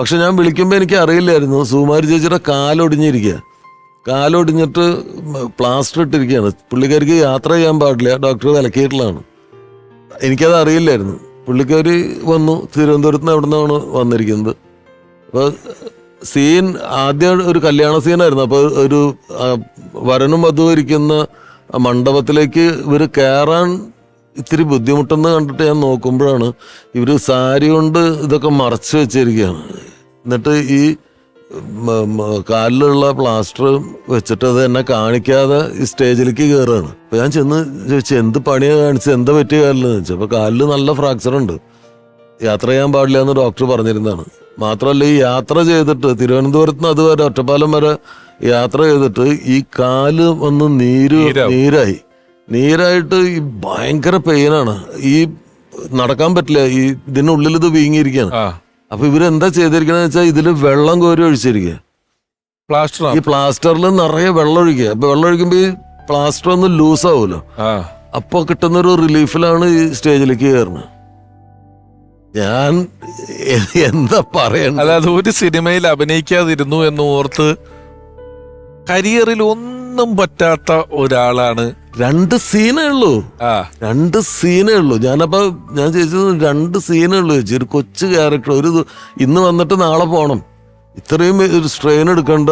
പക്ഷെ ഞാൻ വിളിക്കുമ്പോൾ എനിക്ക് അറിയില്ലായിരുന്നു സുമാരി ചേച്ചിയുടെ കാലൊടിഞ്ഞിരിക്കുക കാലൊടിഞ്ഞിട്ട് പ്ലാസ്റ്റർ ഇട്ടിരിക്കുകയാണ് പുള്ളിക്കാരിക്ക് യാത്ര ചെയ്യാൻ പാടില്ല. ഡോക്ടർ വിലക്കിയിട്ടുള്ളതാണ്. എനിക്കത് അറിയില്ലായിരുന്നു. പുള്ളിക്കാർ വന്നു. തിരുവനന്തപുരത്ത് നിന്ന് അവിടെ നിന്നാണ് വന്നിരിക്കുന്നത്. അപ്പോൾ സീൻ ആദ്യം ഒരു കല്യാണ സീനായിരുന്നു. അപ്പോൾ ഒരു വരനും വധുവും ഇരിക്കുന്ന മണ്ഡപത്തിലേക്ക് ഇവർ കയറാൻ ഇത്തിരി ബുദ്ധിമുട്ടെന്ന് കണ്ടിട്ട് ഞാൻ നോക്കുമ്പോഴാണ് ഇവർ സാരി കൊണ്ട് ഇതൊക്കെ മറച്ചു വെച്ചിരിക്കുകയാണ്. എന്നിട്ട് ഈ കാലിലുള്ള പ്ലാസ്റ്റർ വെച്ചിട്ട് അത് എന്നെ കാണിക്കാതെ ഈ സ്റ്റേജിലേക്ക് കയറുകയാണ് അപ്പോൾ ഞാൻ ചെന്ന് ചോദിച്ചു എന്ത് പണിയെ കാണിച്ചത്? എന്താ പറ്റിയ കാലിലെന്ന് ചോദിച്ചു. അപ്പോൾ കാലിൽ നല്ല ഫ്രാക്ചർ ഉണ്ട്. യാത്ര ചെയ്യാൻ പാടില്ല എന്ന് ഡോക്ടർ പറഞ്ഞിരുന്നതാണ്. മാത്രമല്ല ഈ യാത്ര ചെയ്തിട്ട് തിരുവനന്തപുരത്ത് നിന്ന് അതുവരെ ഒറ്റപ്പാലം വരെ യാത്ര ചെയ്തിട്ട് ഈ കാൽ വന്ന് നീര്. നീരായി. നീരായിട്ട് ഈ ഭയങ്കര പെയിനാണ് ഈ നടക്കാൻ പറ്റില്ല. ഈ ഇതിനുള്ളിൽ ഇത് വീങ്ങിയിരിക്കുകയാണ്. അപ്പൊ ഇവരെന്താ ചെയ്തിരിക്കണെന്ന് വെച്ചാൽ ഇതിൽ വെള്ളം കോരി ഒഴിച്ചിരിക്കുക പ്ലാസ്റ്റർ ഈ പ്ലാസ്റ്ററിൽ നിറയെ വെള്ളം ഒഴിക്കുക അപ്പൊ വെള്ളം ഒഴിക്കുമ്പോ ഈ പ്ലാസ്റ്റർ ഒന്ന് ലൂസ് ആവുമല്ലോ അപ്പൊ കിട്ടുന്ന ഒരു റിലീഫിലാണ് ഈ സ്റ്റേജിലേക്ക് കയറുന്നത് ഞാൻ എന്താ പറയണ്ട? അതായത് ഒരു സിനിമയിൽ അഭിനയിക്കാതിരുന്നു എന്ന് ഓർത്ത് കരിയറിൽ ഒന്നും പറ്റാത്ത ഒരാളാണ്. രണ്ട് സീനേ ഉള്ളൂ. ആ. രണ്ട് സീനേ ഉള്ളൂ. ഞാനപ്പോ ഞാൻ ചോദിച്ചത് രണ്ട് സീനേ ഉള്ളൂ ചേച്ചി. ഒരു കൊച്ചു ക്യാരക്ടർ ഒരു ഇന്ന് വന്നിട്ട് നാളെ പോണം. ഇത്രയും ഒരു സ്ട്രെയിൻ എടുക്കേണ്ട